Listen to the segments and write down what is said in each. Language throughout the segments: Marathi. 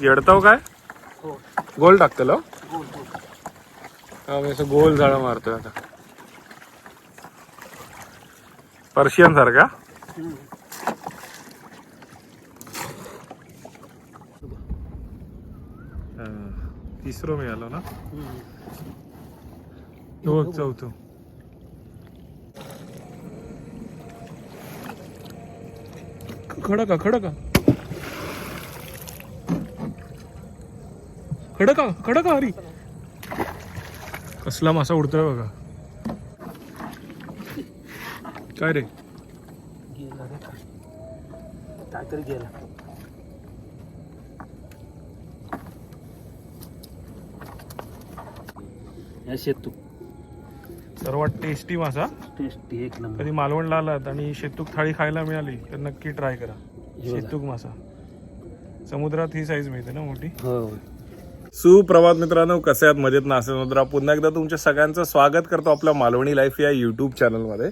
येडताव काय? हो. गोल टाकतलो? हा मी असं गोल झाडा मारतोय आता. पर्शियन सारखा. तिसरं मिळालं ना? हम्म. हो चौथं. खडका खडका. खडका खडका हरी. कसला मासा उडतोय बघा. काय रे? गेला रे काय काहीतरी गेला. या शेतू. सर्वात टेस्टी मासा. टेस्टी एक नंबर. कधी मालवणला आलात आणि शेतूक थाळी खायला मिळाली तर नक्की ट्राय करा. हे. शेतूक मासा. समुद्रात ही साईज मिळते ना मोठी? हो. सुप्रभात मित्रांनो कसे आहात? मजेत ना? असेल मित्रा पुन्हा एकदा तुमच्या सगळ्यांचं स्वागत करतो आपल्या मालवणी लाईफ या युट्यूब चॅनलमध्ये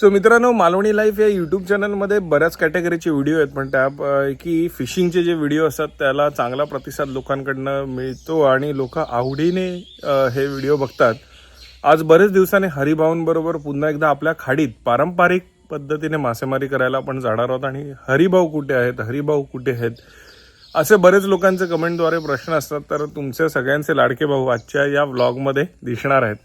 सो मित्रांनो मालवणी लाईफ या युट्यूब चॅनलमध्ये बऱ्याच कॅटेगरीचे व्हिडिओ आहेत पण त्यापैकी फिशिंगचे जे व्हिडिओ असतात त्याला चांगला प्रतिसाद लोकांकडनं मिळतो आणि लोक आवडीने हे व्हिडिओ बघतात. आज बरेच दिवसाने हरिभाऊंबरोबर पुन्हा एकदा आपल्या खाडीत पारंपरिक पद्धतीने मासेमारी करायला आपण जाणार आहोत. आणि हरिभाऊ कुठे आहेत? हरिभाऊ कुठे आहेत? असे बरेच लोकांचे कमेंटद्वारे प्रश्न असतात तर तुमचे सगळ्यांचे लाडके भाऊ आजच्या या व्लॉगमध्ये दिसणार आहेत.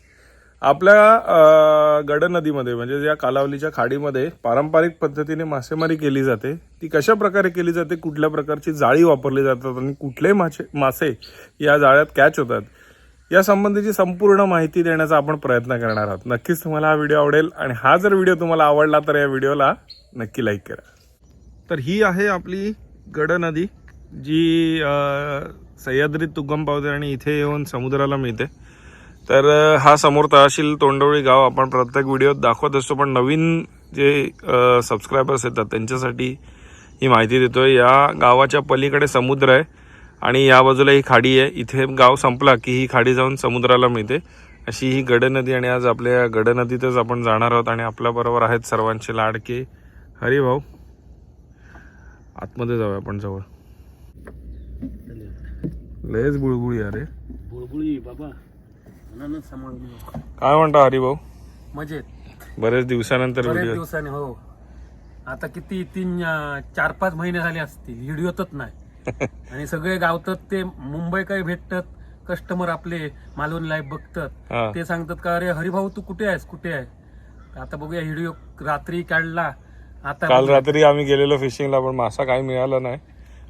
आपल्या गड नदीमध्ये म्हणजे या कालावलीच्या खाडीमध्ये पारंपरिक पद्धतीने मासेमारी केली जाते. ती कशा प्रकारे केली जाते कुठल्या प्रकारची जाळी वापरली जातात आणि कुठले मासे मासे या जाळ्यात कॅच होतात या संबंधीची संपूर्ण माहिती देण्याचा आपण प्रयत्न करणार आहोत. नक्कीच तुम्हाला हा व्हिडिओ आवडेल आणि हा जर व्हिडिओ तुम्हाला आवडला तर या व्हिडिओला नक्की लाईक करा. तर ही आहे आपली गड नदी. जी सह्याद्रीत तुगम पावते आणि इथे येऊन समुद्राला मिळते. तर हा समोर तहसील तोंडवळी गाव आपण प्रत्येक व्हिडिओत दाखवत असतो पण नवीन जे सबस्क्रायबर्स येतात त्यांच्यासाठी ही माहिती देतोय. या गावाच्या पलीकडे समुद्र आहे आणि या बाजूला ही खाडी आहे. इथे गाव संपला की ही खाडी जाऊन समुद्राला मिळते. अशी ही गडनदी आणि आज आपल्या गडनदीतच आपण जाणार आहोत आणि आपल्याबरोबर आहेत सर्वांचे लाडके हरिभाऊ. आतमध्ये जाऊया आपण जवळ. लयच बुळबुळी अरे बुळबुळी बाबा. काय म्हणता हरिभाऊ मजेत. बरेच दिवसानंतर बरेच दिवसाने हो. आता किती तीन चार पाच महिने झाले असतील. व्हिडिओतच नाही. आणि सगळे गावतात ते मुंबई काय भेटतात कस्टमर आपले मालवण लाईव्ह हा. बघतात ते सांगतात का अरे हरिभाऊ तू कुठे आहेस? कुठे आहे? आता बघूया व्हिडिओ रात्री काढला. आता काल. रात्री आम्ही गेलेलो फिशिंगला पण मासा काही मिळाला नाही.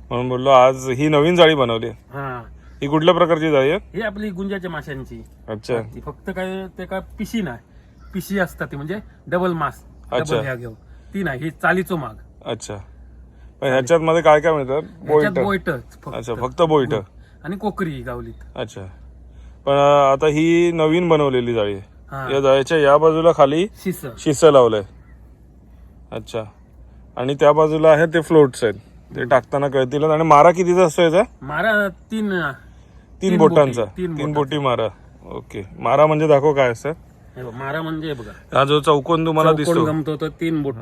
म्हणून बोललो आज ही नवीन जाळी बनवली हा. ही कुठल्या प्रकारची जाळी आहे? ही आपली गुंजाच्या माशांची. अच्छा. ती फक्त काय ते काय पिशी नाही. पिशी असतात ती म्हणजे डबल मास अच्छा. डबल घेऊन. ती नाही ही चालीचो माग. अच्छा. पण ह्याच्यात मध्ये काय काय मिळतात बोईट. बोईटच अच्छा फक्त फक्त बोईट. आणि कोकरी गावलीत. अच्छा. पण अं, आता ही नवीन बनवलेली जाळी आहे. हा. या जाळीच्या या बाजूला खाली शिस. शिस लावलंय. अच्छा. आणि त्या बाजूला आहे ते फ्लोट्स आहेत. ते टाकताना कळतील. आणि मारा कितीचा असतो याचा? मारा तीन तीन बोटी, बोटांचा. तीन. बोटी मारा. ओके. मारा म्हणजे दाखव काय हे बघ, मारा म्हणजे हे बघा. हा जो चौकोन तुम्हाला दिसतो. गमतो तीन बोट.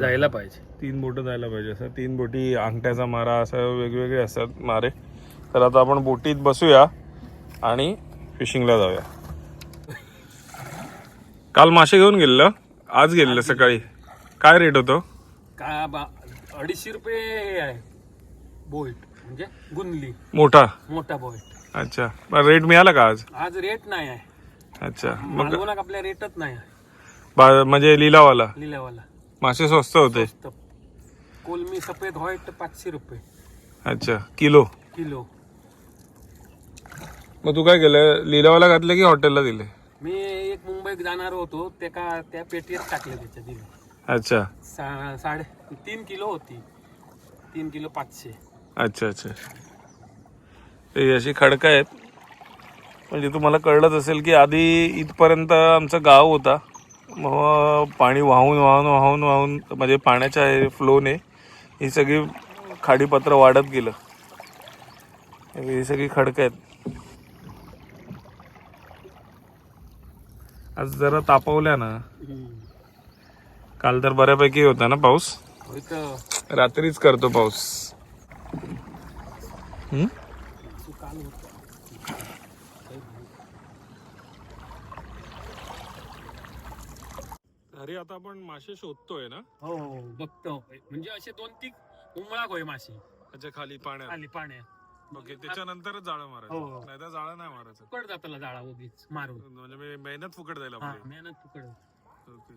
जायला पाहिजे. तीन बोट जायला पाहिजे असं. तीन बोटी अंगठ्याचा मारा असं वेगवेगळे असतात मारे. तर आता आपण बोटीत बसूया आणि फिशिंगला जाऊया. काल मासे घेऊन गेलेलं. आज गेलेलं सकाळी. काय रेट होतो? का बा अडीचशे रुपये हे आहे. बोईट म्हणजे गुंदली. मोठा? मोठा बोईट अच्छा. पण रेट मिळाला का आज? आज रेट नाही आहे. अच्छा. मग आपल्या रेटच नाही आहे. बा- म्हणजे लिलावाला? लिलावाला. मासे स्वस्त होते. तर कोलमी सफेद व्हाईट पाचशे रुपये. अच्छा. किलो? किलो. मग तू काय केलं? लिलावाला घातले की हॉटेलला दिले? मी एक मुंबईत जाणार होतो. ते का त्या पेटीत टाकले त्याच्या दिले. अच्छा. सा- साडे तीन किलो होती. तीन किलो पाचशे. अच्छा अच्छा. ते अशी खडकं आहेत. म्हणजे तुम्हाला कळलंच असेल की आधी इथपर्यंत आमचं गाव होता. मग पाणी वाहून वाहून वाहून वाहून म्हणजे पाण्याच्या फ्लोने ही सगळी खाडीपत्र वाढत गेलं. ही सगळी खडकं आहेत. आज जरा तापवल्या ना. काल तर बऱ्यापैकी होता ना पाऊस? रात्रीच करतो पाऊस. हम्म? मासू. अरे आता आपण मासे शोधतोय ना? हो हो बघतो. म्हणजे असे दोन तीन उमळाक होय माशी अच्छा खाली पाण्यात. खाली पाण्यात. ओके त्याच्यानंतरच जाळं हो. मारायचं नाही तर जाळं नाही मारायचं. फुकट जाताला जाळा उगीच मारून. म्हणजे मी मेहनत फुकट जाईल हा आपली मेहनत फुकट. ओके.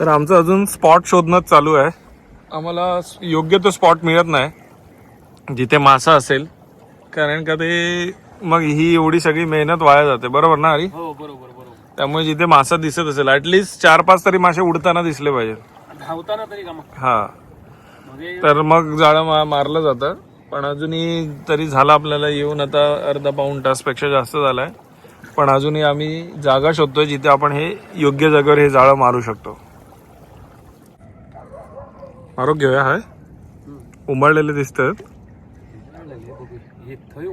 तर आमचं अजून स्पॉट शोधणं चालू आहे. आम्हाला योग्य तो स्पॉट मिळत नाही जिथे मासा असेल. कारण का ते मग ही एवढी सगळी मेहनत वाया जाते. बरोबर ना हरी? हो बरोबर बरोबर. त्यामुळे जिथे मासा दिसत असेल ऍटलिस्ट चार पाच तरी मासे उडताना दिसले पाहिजेत. हा. म्हणजे तर मग जाळं मा मारलं जातं. पण अजूनही तरी झालं आपल्याला येऊन आता अर्धा पाऊण तासपेक्षा जास्त झालाय. पण अजूनही आम्ही जागा शोधतोय जिथे आपण हे योग्य जागेवर हे जाळं मारू शकतो. मारून घेऊया हाय. उमळलेले दिसतात. हे थंय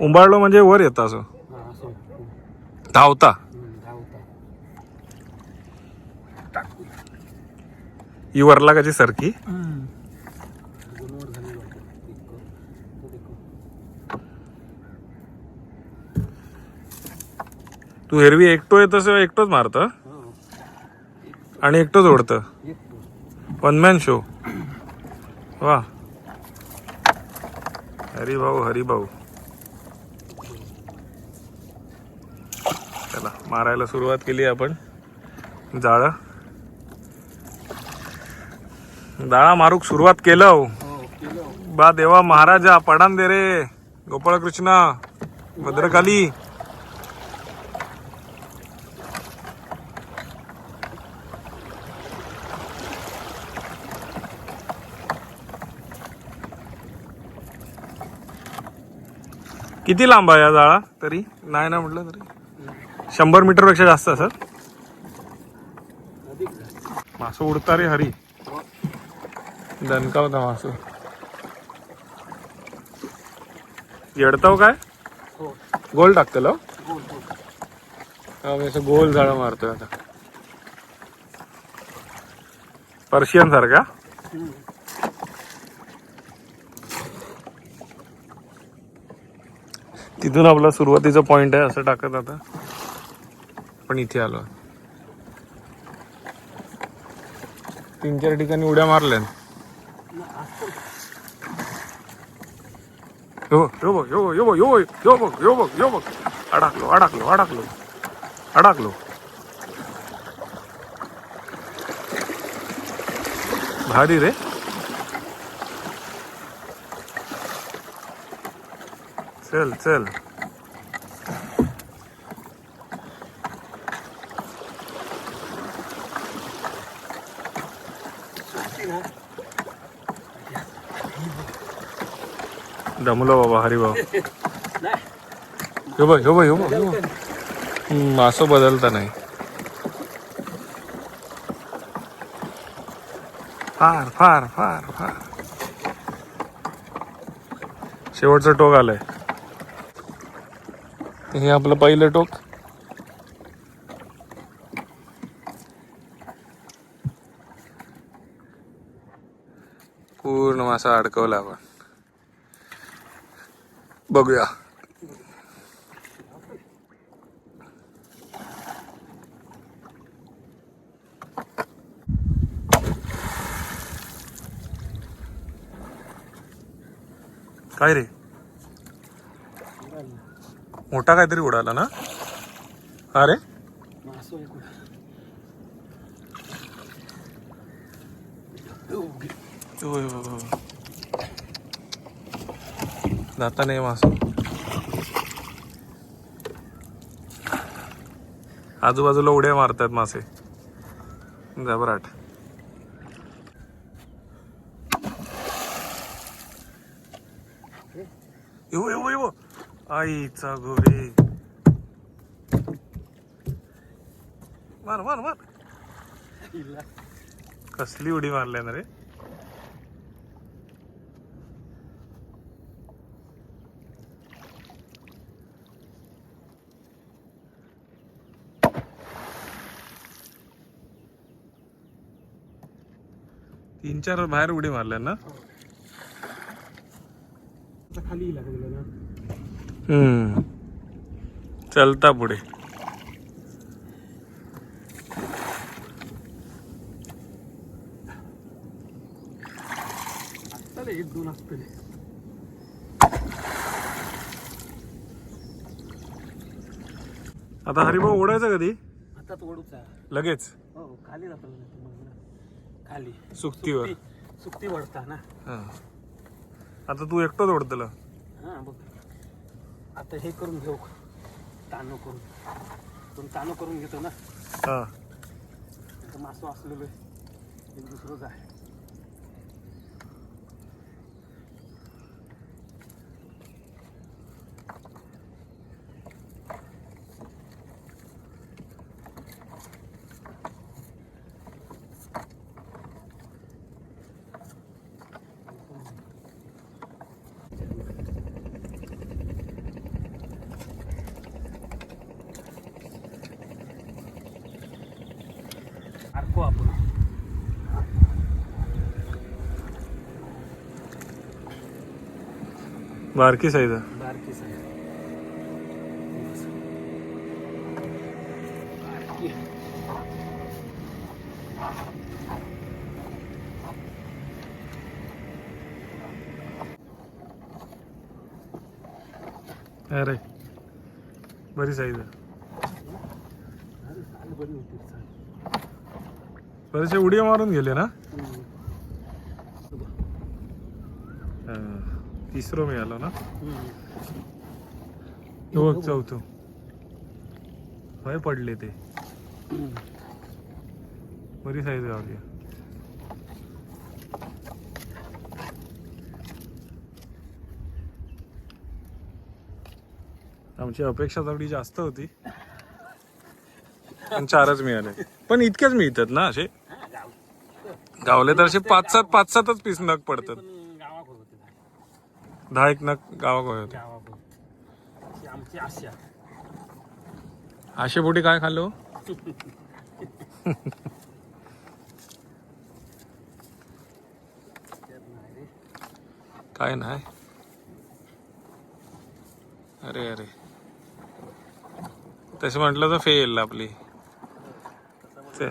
उंबाळलं म्हणजे वर येतं असं. हा असं. धावता. हम्म, धावता. ही वरला कशी सरकी दोनवर झाली वाटतं. देखो. तो देखो. तू एरवी एकटो येत असं एकटोच मारतं? आणि एकटोच ओढतं एक शो वन मॅन शो वा. हरिभाऊ हरिभाऊ. चला मारायला सुरुवात केली आपण. जाळं. जाळा मारूक सुरुवात केलं हो. बा देवा महाराजा पडान दे रे. गोपाळकृष्ण भद्रकाली. किती लांब आहे या जाळा? तरी? नाही ना म्हटलं तरी? शंभर मीटरपेक्षा जास्त असत झालं. मासं उडता रे हरी. दणका होता मासं. येडताव काय? हो. गोल टाकतलं हा? असं गोल झाडं मारतोय आता. पर्शियन सारखा? इथून आपला सुरुवातीचा पॉइंट आहे असं टाकत आता. पण इथे आलो. तीन चार ठिकाणी उड्या मारल्या. बघ बघ बघ यो बघ यो बघ. अडकलो अडकलो अडकलो. अडकलो. भारी रे. चल चल. दमलो बाबा हरी बाबा हो बघ हो बघ हो बघ मासं बदलता नाही. फार फार फार फार. शेवटचं टोक आलंय. हे आपलं पहिलं टोक. पूर्ण मासा अडकवला आपण. बघूया. काय रे? मोठा काहीतरी उडाला ना? अरे मासं एक होतं. जाता नाही मास आजूबाजूला उड्या मारतात मासे. जबराट. येऊ येऊ येऊ आईचा गोरे मार मार मार कसली उडी मारल्या ना रे? तीन चार बाहेर उडी मारल्या ना? खाली हम्म. चलता पुढे. चल एक दोन असतले आता हरिभाऊ ओढायचं कधी? आता तो ओढूचा. लगेच. हो खाली जातो. खाली. सुकतीवर. सुट्टी वळता ना. हा. आता तू एकटोच ओढतलं. हा बघ. आता हे करून घेऊ. ताणू करून. पण ताणू करून घेतो ना. हा. आता मासं असलेलं एक दुसरंच आहे अर्को आपण बारकी साईज बारकी साईज बारकी. अरे बरी साईज बरेचसे उडी मारून गेले ना हम्म. बघ. हा. तिसरं मिळालं ना? चौथं. भय पडले ते. बरी साईज गावली आमची अपेक्षा थोडी जास्त होती. पण चारच मिळाले. पण इतकेच मिळतात ना असे? गाव गावले तर असे पाच सात पाच सातच पीस नग पडतात पण गावाकडे होते झाड. दहा एक नग गावाकडे होते. आमची आशा. आशे पोटी काय खाल्लो. काय नाही. अरे अरे. तसं म्हटलं तर फेल आपली. चल.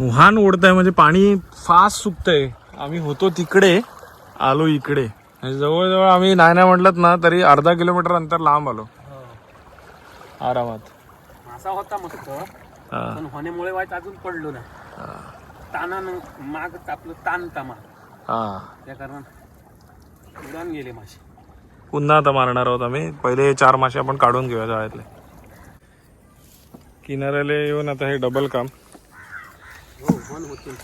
वाहन ओढताय म्हणजे पाणी फास्ट सुकतंय. आम्ही होतो तिकडे आलो इकडे. म्हणजे जवळजवळ आम्ही नाही नाही म्हटलं ना तरी अर्धा किलोमीटर अंतर लांब आलो. हो. आरामात. मासा होता मस्त. हा. पण होण्यामुळे वाईट अजून पडलो ना. तानानं माग आपलं ताण तामा. हा. त्या कारण उडान गेले मासे. पुन्हा आता मारणार आहोत आम्ही. पहिले हे चार मासे आपण काढून घेऊया जाळ्यातले किनाऱ्याला येऊन आता हे डबल काम. हो पण होते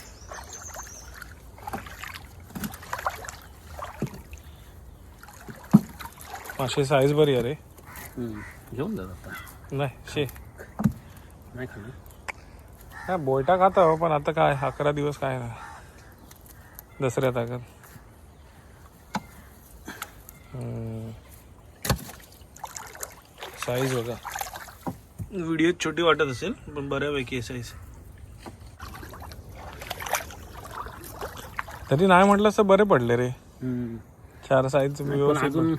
मासे साईज बरी आहे रे. घेऊन जात आता. नाही शे. नाही हा बोयटा खाता हो पण आता काय अकरा दिवस काय नाही. दसऱ्यात अगर. साईज बघा. व्हिडिओ छोटी वाटत असेल पण बऱ्यापैकी आहे साईज तरी नाही म्हटलं तर बरे पडले रे. चार साईज पण व्यवस्थित अजून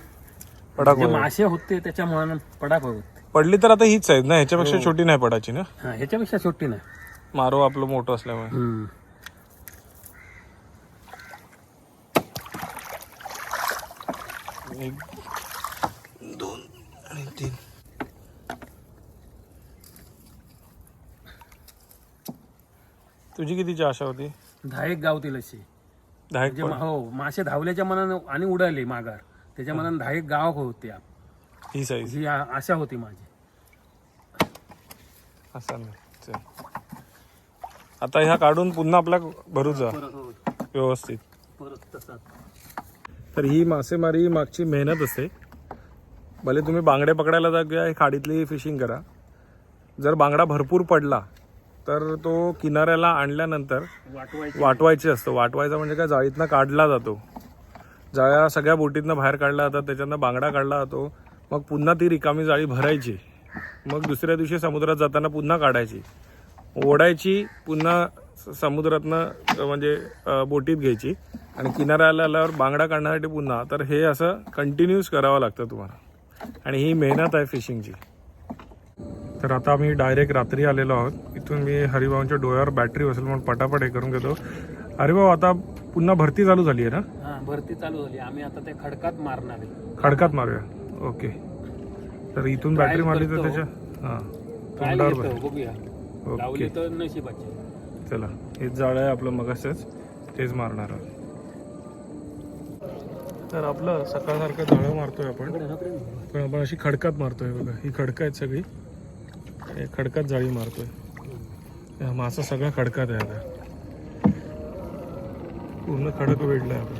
पडाक जे. मासे होते त्याच्यामुळे पडाक होते पडली तर आता हीच साईज ना ह्याच्यापेक्षा हो. छोटी नाही पडायची ना हा ह्याच्यापेक्षा छोटी नाही मारो आपलं मोठं असल्यामुळे हम्म. एक दोन आणि तीन तुझी कितीची आशा होती दहा एक गावतील अशी दहा एक म्हणजे? मा- हो मासे धावल्याच्या मनानं आणि उडाले माघार त्याच्या मनानं दहा एक गाव होते ही साईज ही आ- आशा होती माझी. असा चल. आता ह्या काढून पुन्हा आपल्या भरू जा हो, व्यवस्थित. परत तसाच. तर ही मासेमारी ही मागची मेहनत असते. भले तुम्ही बांगडे पकडायला जा किंवा खाडीतली फिशिंग करा. जर बांगडा भरपूर पडला तर तो किनाऱ्याला आणल्यानंतर वाटवायची. वाटवायचे असतं. वाटवायचा म्हणजे काय? जाळीतनं काढला जातो. जाळ्या सगळ्या बोटीतनं बाहेर काढल्या जातात त्याच्यातनं बांगडा काढला जातो मग पुन्हा ती रिकामी जाळी भरायची. मग दुसऱ्या दिवशी समुद्रात जाताना पुन्हा काढायची. ओढायची पुन्हा स- समुद्रातनं म्हणजे बोटीत घ्यायची. आणि किनाऱ्याला आल्यावर बांगडा काढण्यासाठी पुन्हा. तर हे असं कंटिन्यूस करावं लागतं तुम्हाला. आणि ही मेहनत आहे फिशिंगची तर आता आम्ही डायरेक्ट रात्री आलेलो आहोत. इथून मी हरिभाऊंच्या डोळ्यावर बॅटरी बसेल म्हणून पटापट हे करून घेतो. हरिभाऊ आता पुन्हा भरती चालू झाली आहे ना? हा भरती चालू झाली. आम्ही आता ते खडकात मारणार आहे. खडकात मारूया? ओके. तर इथून Trial बॅटरी मारली तर करतो. त्याच्या हां ट्रायल तोंडावर घेतो बघूया. ओके. लावली तर नशिबाचे चला हेच जाळं आहे आपलं मगासच. तेच मारणार आहोत. तर आपलं सकाळसारखं जाळं मारतोय आपण. पण आपण अशी खडकात मारतोय बघा. ही खडकं आहेत सगळी. हे खडकात जाळी मारतोय. हा मासा सगळा खडकात आहे आता. पूर्ण खडक वेढलाय आपण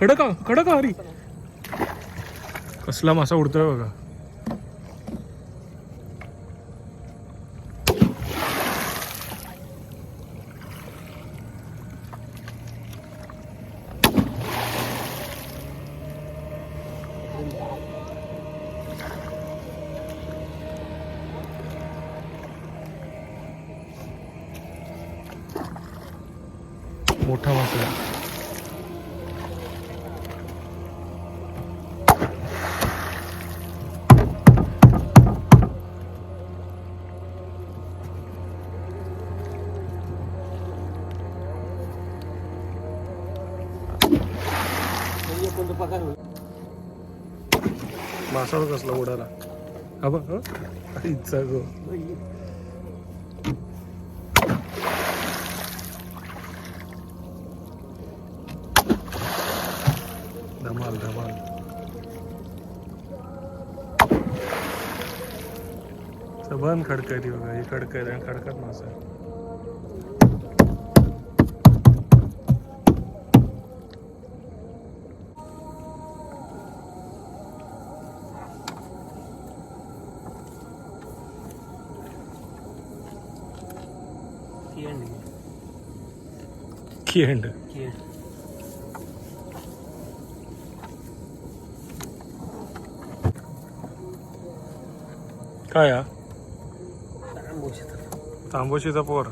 खडक खडक हरी. कसला मासा उडतोय बघा. मासावर कसला उडाला. हा बघ इच्छा गो. धमाल धमाल. सबन खडकाय बघा हे खडकाय आणि खडकात मासा खिंड काय हा? तांबोशीचा पोर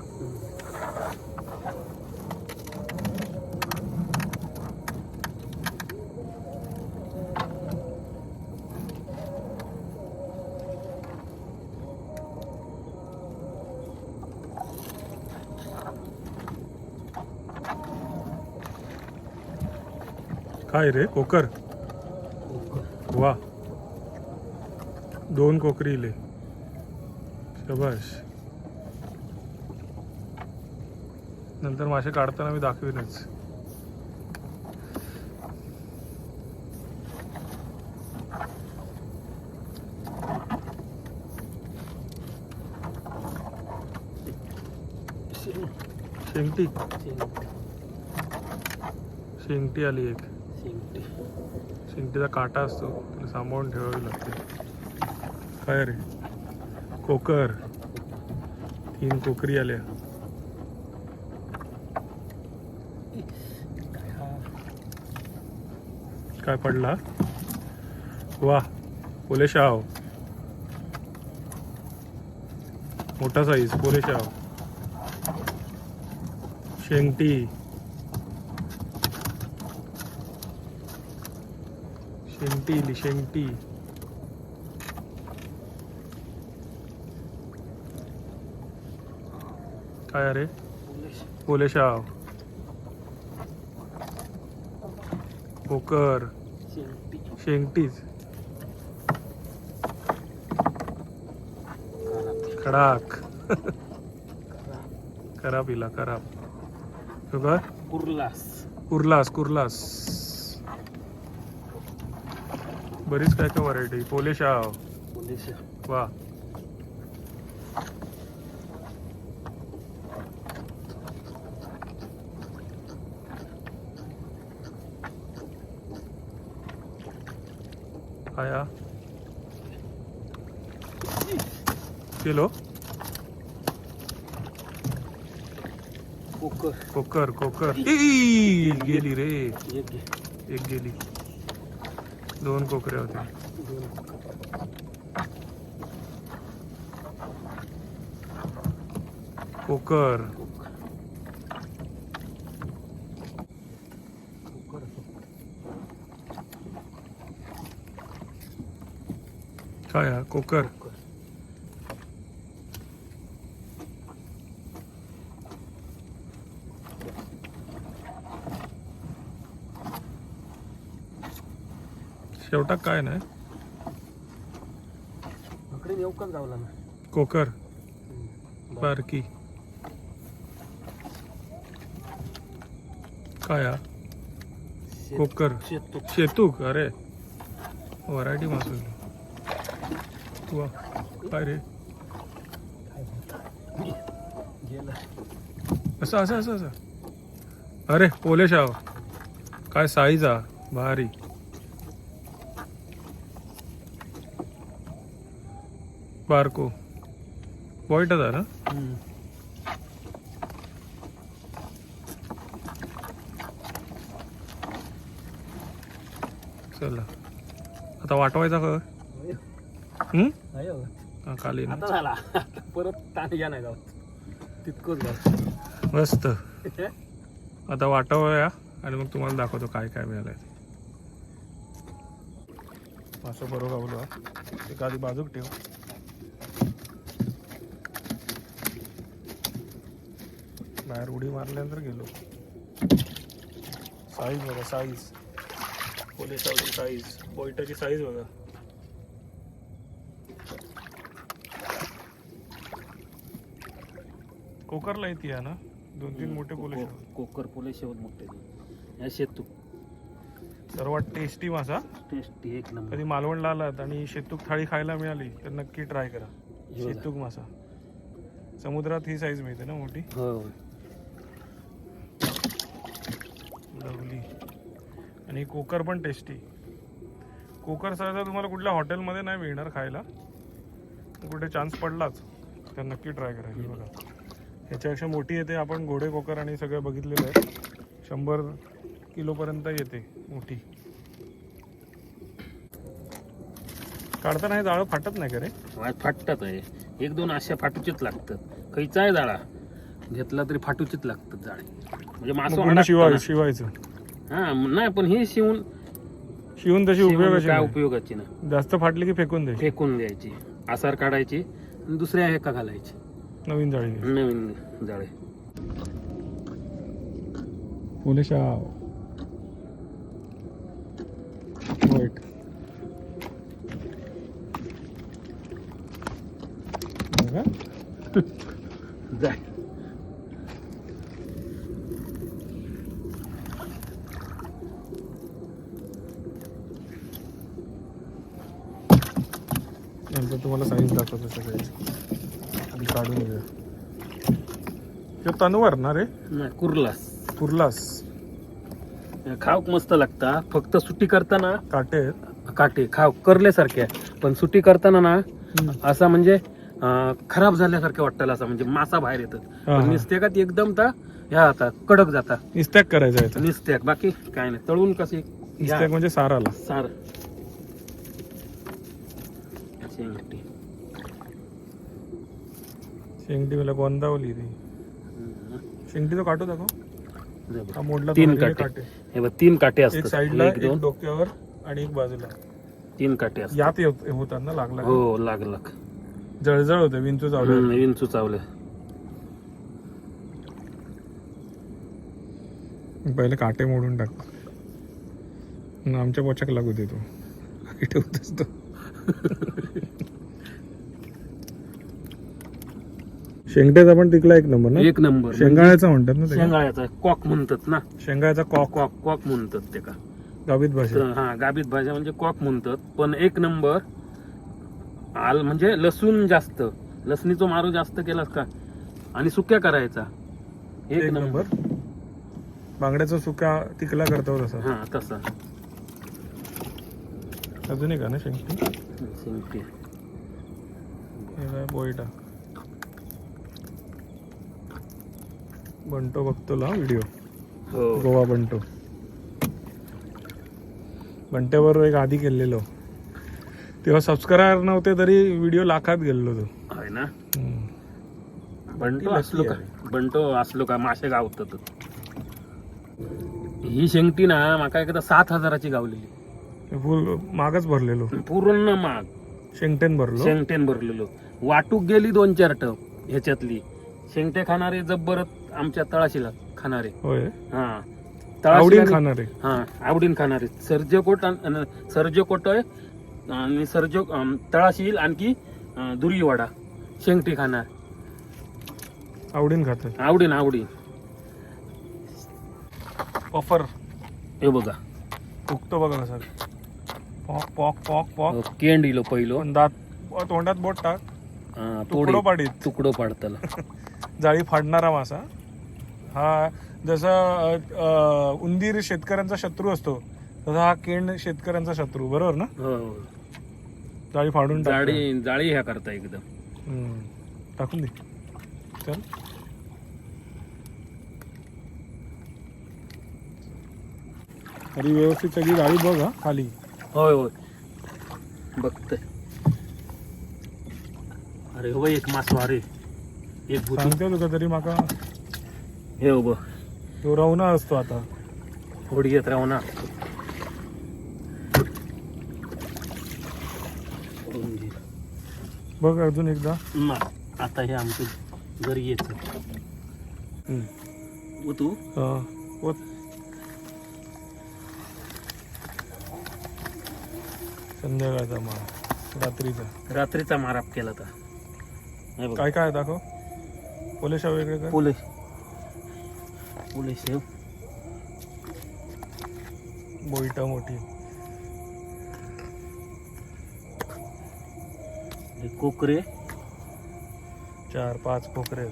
काय रे कोकर. वा. दोन कोकरी इले. शबाश. नंतर मासे काढताना मी दाखवीनच. शेंगटी शेंगटी आली एक. शेंगटीचा काटा असतो त्याला सांभाळून ठेवावी लागते. काय रे? कोकर. तीन कोकरी आल्या. काय पडला? वा पोले शाव. मोठा साईज पोले शाव. शेंगटी शेंगटी शेंगटी काय अरे? पोले शाव. कोकर शेंगटीच खडाक खराब इला खराब. बघ. कुर्लास. कुर्लास कुर्लास. बरीच काय काय व्हरायटी पोलिश आव पोलिश वा. आया. कोकर. कोकर कोकर. गेली रे. एक गेली. दोन कोकऱ्या होत्या कोकर. कोकर. काय हा? कोकर. कोकर शेवटा काय नाही. गावला ना? कोकर. बारकी. काय हा? कोकर. शेत शेतूक? अरे. व्हरायटी मासूल. वा काय रे? गेला. असं असं असं असं. अरे पोले शाव काय साईज हा? भारी. आहे ना हम्म. चला आता वाटवायचा का? आहे हो. हा, खाली ना आता झाला परत ताण घ्या नाही गावात तितकंच गाव मस्त आता वाटवूया आणि मग तुम्हाला दाखवतो काय काय मिळालंय ते. असं बरोबर गावलो हा. एक आधी बाजूक ठेव बाहेर उडी मारल्यानंतर गेलो. साईज बघा साईज पोलिसाची साईज बोईटाची साईज बघा. कोकरला येते या ना? दोन तीन मोठे पोलीस को- कोकर पोले शेवट मोठे या शेतू. सर्वात टेस्टी मासा. टेस्टी एक नंबर. कधी मालवणला आलात आणि शेतूक थाळी खायला मिळाली तर नक्की ट्राय करा. शेतूक मासा. समुद्रात ही साईज मिळते ना मोठी? हो लवली आणि कोकर पण टेस्टी कोकर सहसा तुम्हाला कुठल्या हॉटेलमध्ये नाही मिळणार खायला. कुठे चान्स पडलाच तर नक्की ट्राय करा बघा. ह्याच्यापेक्षा मोठी येते आपण घोडे कोकर आणि सगळं बघितलेलं आहे. शंभर किलोपर्यंत येते मोठी. काढताना हे जाळं फाटत नाही का रे? वाज फाटतात आहे. एक दोन अशा फाटूचीच लागतात. खैचा आहे जाळा? घेतला तरी फाटूचीच लागतात जाळे. म्हणजे मासं शिवाय. शिवायचं. हा नाही पण हे शिवून शिवून तशी उपयोगाची काय नाही. उपयोगाची ना जास्त फाटली की फेकून द्यायची. फेकून द्यायची. आसार काढायची आणि दुसऱ्या एका घालायची. नवीन जाळी. नवीन जाळे. पोलेशाव वाईट. जाय नंतर तुम्हाला आधी काढून तनवर ना रे नाही कुर्लास. कुर्लास. खाऊक मस्त लागता. फक्त सुट्टी करताना काटे आहेत. काटे खाव करल्यासारखे आहे. पण सुट्टी करताना ना असा म्हणजे अं, खराब झाल्यासारखे वाटतं असं म्हणजे मासा बाहेर येतात. हा, हा. निस्त्याकात एकदम ता ह्या आता कडक जाता. इस्त्याक करायचा याचा निस्त्याक बाकी काय नाही. तळून कसे इस्त्याक म्हणजे साराला. सार. शेंगटी शेंगटी मला गोंदावली ती. शेंगटी तो काटू दाखव. हे मोडला तो तीन काटे. काटे. हे बघ तीन काटे एक असतात. साईडला एक दोन. डोक्यावर आणि एक बाजूला. तीन काटे असतात. यात होतात ना लागला? हो लाग लाग जळजळ होते विंचू चावले. विंचू चावले. पहिले काटे मोडून टाक. आमच्या पोचाक लागू देतो बाकी ठेवत असतो शेंगट्याचा पण तिकला एक नंबर ना? एक नंबर. शेंगाळ्याचा म्हणतात ना शेंगाळ्याचा कॉक म्हणतात ना? शेंगाळ्याचा कॉक. कॉक कॉक म्हणतात ते का? गावीत भाषा. तर हा गाबीत भाज्या म्हणजे कॉक म्हणतात. पण एक नंबर आल म्हणजे लसूण जास्त. लसणीचा मारू जास्त केलास का? आणि सुक्या करायचा. एक नंबर. बांगड्याचा सुका तिकला करतो तसा. हा तसा. अजून एक आहे ना शेंगटी शेंगटी. हे काय बंटो बघतो ला व्हिडिओ गोवा बंटो बंट्याबरोबर एक आधी केलेलो. तेव्हा सबस्क्रायबर नव्हते तरी व्हिडिओ लाखात गेलेलो तो. आहे ना. बंटो असलो का? बंटो असलो का? मासे गावतात ही शेंगटी ना माका एकदा सात हजाराची गावलेली. फुल मागच भरलेलो. पूर्ण माग. शेंगटेन भरलो. शेंगटेन भरलेलो. वाटूक गेली दोन चार टप ह्याच्यातली. शेंगटे खाणारे जब्बरत आमच्या तळाशीला खाणारे. होय. हा. आवडीन तळाशीला- खाणारे. हा आवडीन खाणारे. सर्जकोट सर्जकोट आणि सर्ज अम, तळाशील आणखी अं, दुरीवाडा शेंगटी खाणार. आवडीन खातात आवडीन आवडीन. ऑफर हे बघा. फुकतो बघा कसा पॉक पॉक पॉक पॉक. केंड इलो पहिलो पण दात तोंडात बोट टाक. तुकडो तोडी. पाडीत. तुकडो पाडतला. जाळी फाडणारा मासा. हा जसा उंदीर शेतकऱ्यांचा शत्रू असतो तसा हा केंड शेतकऱ्यांचा शत्रू बरोबर ना? हो जाळी फाडून. जाळी जाळी ह्या करता एकदम. हम्म. टाकून दे. चल. तरी व्यवस्थित सगळी जाळी बघ हा खाली. होय होय. बघतोय. अरे हो एक मासो अरे एक भूत. सांगते तुका तरी माका. हे बघ तो रवना असतो आता. होडी येत राहू ना बघ अजून एकदा. आता हे आमचं घरी येत. तू? हा. संध्याकाळचा माल रात्रीचा. रात्रीचा माराप केला तर काय काय दाखव. पोलिशा वेगळे पोलीस. पोलीस हे बोईटा मोठी. कोकरे. चार पाच कोकरे.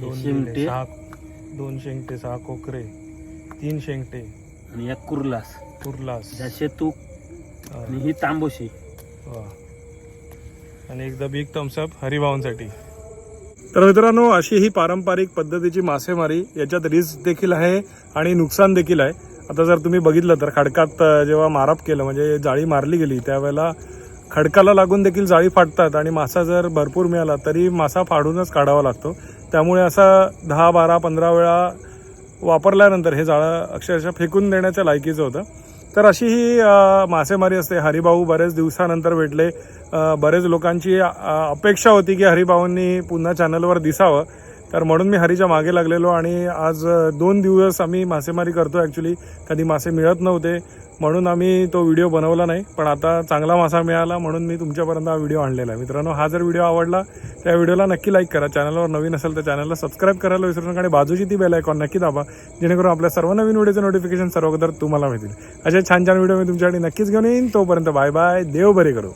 दोन शेंगटे. सहा दोन शेंगटे सहा कोकरे तीन शेंगटे. आणि एक कुर्लास. कुर्लास. ह्या शेतू हा, आणि ही तांबोशी. आणि एकदा बिग थम्सअप हरिभावांसाठी. तर मित्रांनो अशी ही पारंपरिक पद्धतीची मासेमारी याच्यात रिस्क देखील आहे आणि नुकसान देखील आहे. आता जर तुम्ही बघितलं तर खडकात जेव्हा मारप केलं म्हणजे जाळी मारली गेली त्यावेळेला खडकाला लागून देखील जाळी फाटतात आणि मासा जर भरपूर मिळाला तरी मासा फाडूनच काढावा लागतो. त्यामुळे असा दहा बारा पंधरा वेळा वापरल्यानंतर हे जाळं अक्षरशः फेकून देण्याच्या लायकीचं होतं. तर अशी ही मासेमारी असते. हरिभाऊ बरेच दिवसानंतर भेटले. बरेच लोकांची अपेक्षा होती की हरिभाऊंनी पुन्हा चॅनलवर दिसावं. तर म्हणून मी हरीच्या मागे लागलेलो आणि आज दोन दिवस आम्ही मासेमारी करतो. ॲक्च्युली कधी मासे मिळत नव्हते. म्हणून आम्ही तो व्हिडिओ बनवला नाही पण आता चांगला मासा मिळाला म्हणून मी तुमच्यापर्यंत हा व्हिडिओ आणलेला आहे. मित्रांनो हा जर व्हिडिओ आवडला त्या व्हिडिओला नक्की लाईक करा. चॅनलवर नवीन असेल तर चॅनलला सबस्क्राईब करायला विसरू नका आणि बाजूची ती बेल आयकॉन नक्की दाबा जेणेकरून आपल्या सर्व नवीन व्हिडिओचं नोटिफिकेशन सर्व तुम्हाला मिळतील. असे छान छान व्हिडिओ मी तुमच्यासाठी नक्कीच घेऊन येईन. तोपर्यंत बाय बाय देव बरे करू.